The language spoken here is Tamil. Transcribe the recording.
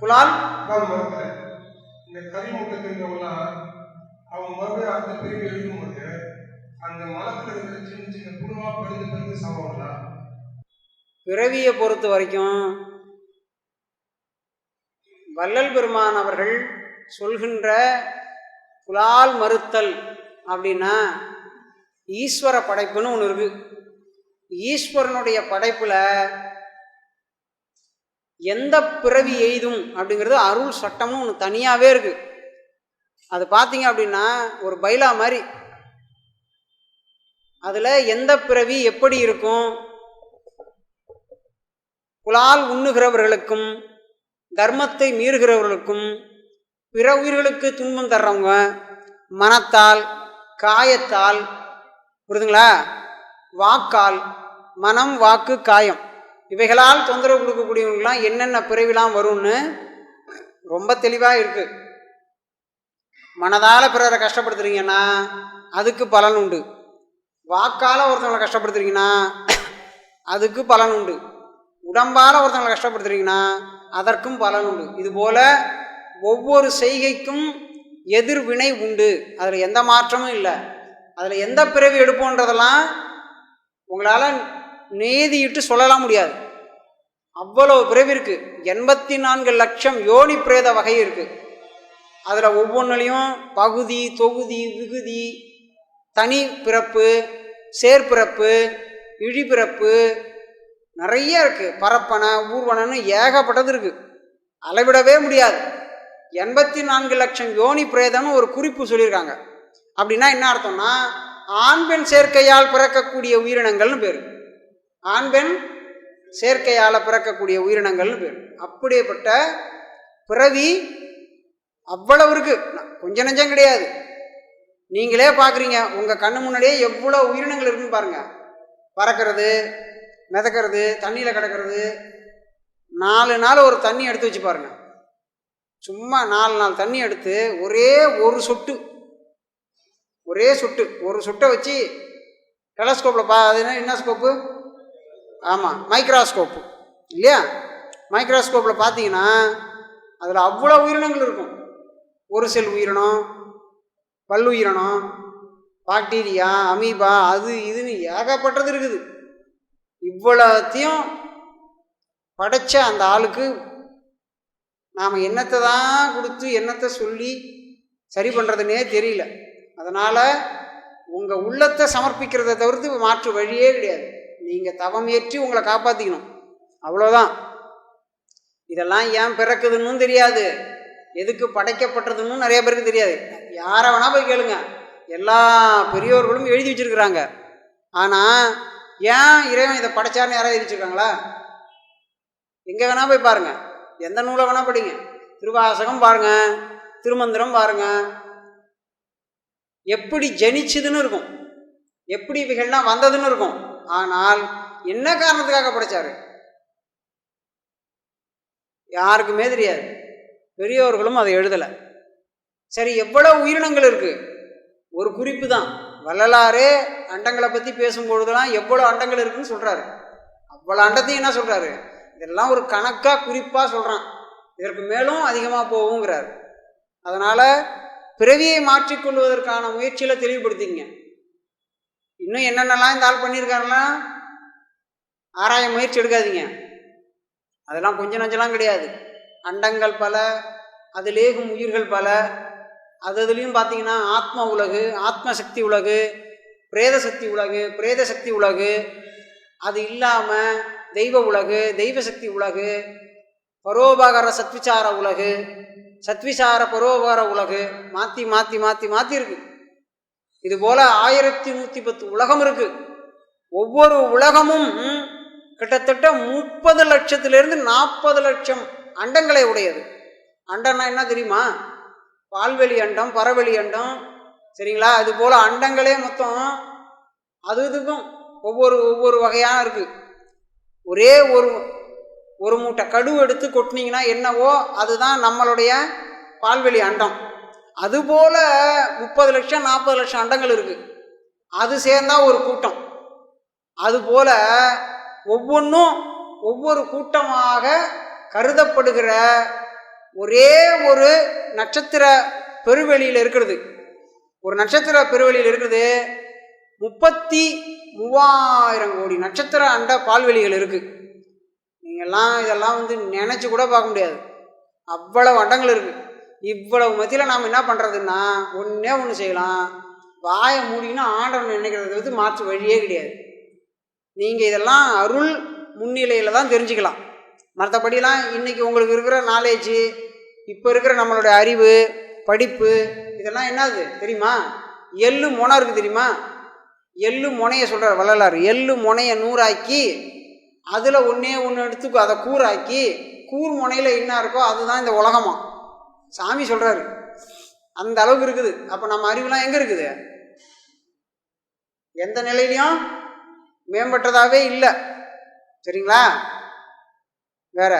புலால் இந்த கரிமூட்டை தின்றவங்களாம் அவங்க மறுபடியும் அடுத்த பிரிவு எழுதும்போது அந்த மரத்தில் இருக்கிற சின்ன சின்ன புழுவா பழுது பழுது சாவாங்களா பிறவியை பொறுத்த வரைக்கும் வள்ளல் பெருமான் அவர்கள் சொல்கின்ற புலால் மறுத்தல் அப்படின்னா ஈஸ்வர படைப்புன்னு ஒன்று இருக்கு. ஈஸ்வரனுடைய படைப்புல எந்த பிறவி எய்தும் அப்படிங்கிறது அருள் சட்டம்னு ஒன்று தனியாகவே இருக்கு. அது பார்த்தீங்க அப்படின்னா ஒரு பைலா மாதிரி. அதில் எந்த பிறவி எப்படி இருக்கும்? புலால் உண்ணுகிறவர்களுக்கும் தர்மத்தை மீறுகிறவர்களுக்கும் பிற உயிர்களுக்கு துன்பம் தர்றவங்க மனத்தால் காயத்தால் புரிதுங்களா? வாக்கால் மனம் வாக்கு காயம். இவைகளால் தொந்தரவு கொடுக்கக்கூடியவங்களாம் என்னென்ன பிறவிலாம் வரும்னு ரொம்ப தெளிவாக இருக்குது மனதால் பிறரை கஷ்டப்படுத்துறீங்கன்னா அதுக்கு பலன் உண்டு. வாக்கால் ஒருத்தவங்களை கஷ்டப்படுத்துறீங்கன்னா அதுக்கு பலன் உண்டு. உடம்பால் ஒருத்தவங்களை கஷ்டப்படுத்துறீங்கன்னா அதற்கும் பலன் உண்டு. இதுபோல் ஒவ்வொரு செய்கைக்கும் எதிர்வினை உண்டு. அதில் எந்த மாற்றமும் இல்லை. அதில் எந்த பிறவி எடுப்போன்றதெல்லாம் உங்களால் நீதியிட்டு சொல்லலாம் முடியாது. அவ்வளோ பிறவி இருக்கு. எண்பத்தி நான்கு லட்சம் யோனி பிரேத வகை இருக்கு. அதில் ஒவ்வொன்றுலையும் பகுதி தொகுதி விகுதி தனி பிறப்பு சேர்பிறப்பு இழிபிறப்பு நிறைய இருக்குது பரப்பனை ஊர்வனன்னு ஏகப்பட்டது இருக்குது அளவிடவே முடியாது. எண்பத்தி நான்கு லட்சம் யோனி பிரேதம்னு ஒரு குறிப்பு சொல்லியிருக்காங்க. அப்படின்னா என்ன அர்த்தம்னா ஆண் பெண் சேர்க்கையால் பிறக்கக்கூடிய உயிரினங்கள்னு பேர். ஆண் பெண் சேர்க்கையால் பிறக்கக்கூடிய உயிரினங்கள்னு பேர். அப்படிப்பட்ட பிறவி அவ்வளவு இருக்குது கொஞ்சம் நெஞ்சம் கிடையாது. நீங்களே பார்க்குறீங்க உங்கள் கண்ணு முன்னாடியே எவ்வளோ உயிரினங்கள் இருக்குன்னு பாருங்கள் பறக்கிறது மிதக்கிறது தண்ணியில் கிடக்கிறது. நாலு நாள் ஒரு தண்ணி எடுத்து வச்சு பாருங்கள் சும்மா நாலு நாள் தண்ணி எடுத்து ஒரே ஒரு சொட்டு ஒரே சொட்டு ஒரு சொட்டை வச்சு டெலஸ்கோப்பில் பா அது என்ன என்ன ஸ்கோப்பு ஆமாம் மைக்ராஸ்கோப்பு இல்லையா? மைக்ராஸ்கோப்பில் பார்த்தீங்கன்னா அதில் அவ்வளோ உயிரினங்கள் இருக்கும். ஒரு செல் உயிரினம் பல்லுயிரினம் பாக்டீரியா அமீபா அது இதுன்னு ஏகப்பட்டது இருக்குது. இவ்வளோத்தையும் படைச்ச அந்த ஆளுக்கு நாம் என்னத்தை தான் கொடுத்து என்னத்தை சொல்லி சரி பண்ணுறதுனே தெரியல. அதனால் உங்கள் உள்ளத்தை சமர்ப்பிக்கிறத தவிர்த்து மாற்று வழியே கிடையாது. நீங்கள் தவம் ஏற்றி உங்களை காப்பாற்றிக்கணும் அவ்வளோதான் இதெல்லாம் ஏன் பிறக்குதுன்னு தெரியாது. எதுக்கு படைக்கப்பட்டதுன்னு நிறைய பேருக்கு தெரியாது. யாரை வேணா போய் கேளுங்க. எல்லா பெரியோர்களும் எழுதி வச்சிருக்கிறாங்க. ஆனால் ஏன் இறைவன் இதை படைச்சார்னு யாராவது எழுதி வச்சிருக்காங்களா? எங்கே வேணா போய் பாருங்கள் எந்த நூலை வேணா படிங்க. திருவாசகம் பாருங்கள் திருமந்திரம் பாருங்கள் எப்படி ஜனிச்சுதுன்னு இருக்கும். எப்படி இவைகள்லாம் வந்ததுன்னு இருக்கும். ஆனால் என்ன காரணத்துக்காக படைச்சாரு? யாருக்குமே தெரியாது. பெரியோர்களும் அதை எழுதலை. சரி எவ்வளோ உயிரினங்கள் இருக்கு? ஒரு குறிப்பு தான். வள்ளலாரே அண்டங்களை பற்றி பேசும்பொழுதெல்லாம் எவ்வளோ அண்டங்கள் இருக்குன்னு சொல்கிறாரு அவ்வளோ அண்டத்தையும் என்ன சொல்கிறாரு இதெல்லாம் ஒரு கணக்காக குறிப்பாக சொல்கிறான் இதற்கு மேலும் அதிகமாக போகுங்கிறார் அதனால் பிறவியை மாற்றிக்கொள்வதற்கான முயற்சியில் தெளிவுபடுத்திங்க இன்னும் என்னென்னலாம் இந்த ஆள் பண்ணியிருக்காருன்னா ஆராய முயற்சி எடுக்காதீங்க. அதெல்லாம் கொஞ்சம் நஞ்சலாம் கிடையாது. அண்டங்கள் பல அதிலேகும் உயிர்கள் பல. அது அதுலேயும் பார்த்தீங்கன்னா ஆத்ம உலகு ஆத்ம சக்தி உலகு பிரேத சக்தி உலகு பிரேத சக்தி உலகு. அது இல்லாமல் தெய்வ உலகு தெய்வ சக்தி உலகு பரோபகார சத்விசார உலகு சத்விசார பரோபகார உலகு மாற்றி மாற்றி மாற்றி மாற்றி இருக்குது இது போல ஆயிரத்தி நூற்றி பத்து உலகம் இருக்கு. ஒவ்வொரு உலகமும் கிட்டத்தட்ட முப்பது லட்சத்திலிருந்து நாற்பது லட்சம் அண்டங்களை உடையது. அண்டம்னா என்ன தெரியுமா? பால்வெளி அண்டம் பறவெளி அண்டம் சரிங்களா? அது போல் அண்டங்களே மொத்தம் அது இதுக்கும் ஒவ்வொரு ஒவ்வொரு வகையாக இருக்குது ஒரே ஒரு ஒரு மூட்டை கடுவு எடுத்து கொட்டினீங்கன்னா என்னவோ அதுதான் நம்மளுடைய பால்வெளி அண்டம். அதுபோல் முப்பது லட்சம் நாற்பது லட்சம் அண்டங்கள் இருக்குது அது சேர்ந்தா ஒரு கூட்டம். அதுபோல் ஒவ்வொன்றும் ஒவ்வொரு கூட்டமாக கருதப்படுகிற ஒரே ஒரு நட்சத்திர பெருவெளியில் இருக்கிறது. ஒரு நட்சத்திர பெருவெளியில் இருக்குது முப்பத்தி மூவாயிரம் கோடி நட்சத்திர அண்ட பால்வெளிகள் இருக்குது நீங்கள்லாம் இதெல்லாம் வந்து நினச்சி கூட பார்க்க முடியாது. அவ்வளவு அண்டங்கள் இருக்குது இவ்வளவு மத்தியில் நாம் என்ன பண்ணுறதுன்னா ஒன்றே ஒன்று செய்யலாம். வாயை மூடினா ஆண்டவன் நினைக்கிறத வந்து மாற்று வழியே கிடையாது. நீங்கள் இதெல்லாம் அருள் முன்னிலையில் தான் தெரிஞ்சுக்கலாம். மற்றபடிலாம் இன்றைக்கி உங்களுக்கு இருக்கிற நாலேஜு இப்போ இருக்கிற நம்மளுடைய அறிவு படிப்பு இதெல்லாம் என்னது தெரியுமா? எள்ளு முனை இருக்குது தெரியுமா? எள்ளு முனையை சொல்கிறார் வள்ளலார். எள்ளு முனையை நூறாக்கி அதில் ஒன்றே ஒன்று எடுத்து அதை கூறாக்கி கூர் முனையில் என்ன இருக்கோ அதுதான் இந்த உலகமாக சாமி சொல்கிறாரு அந்த அளவுக்கு இருக்குது. அப்போ நம்ம அறிவுலாம் எங்கே இருக்குது? எந்த நிலையிலையும் மேம்பட்டதாகவே இல்லை. சரிங்களா? வேற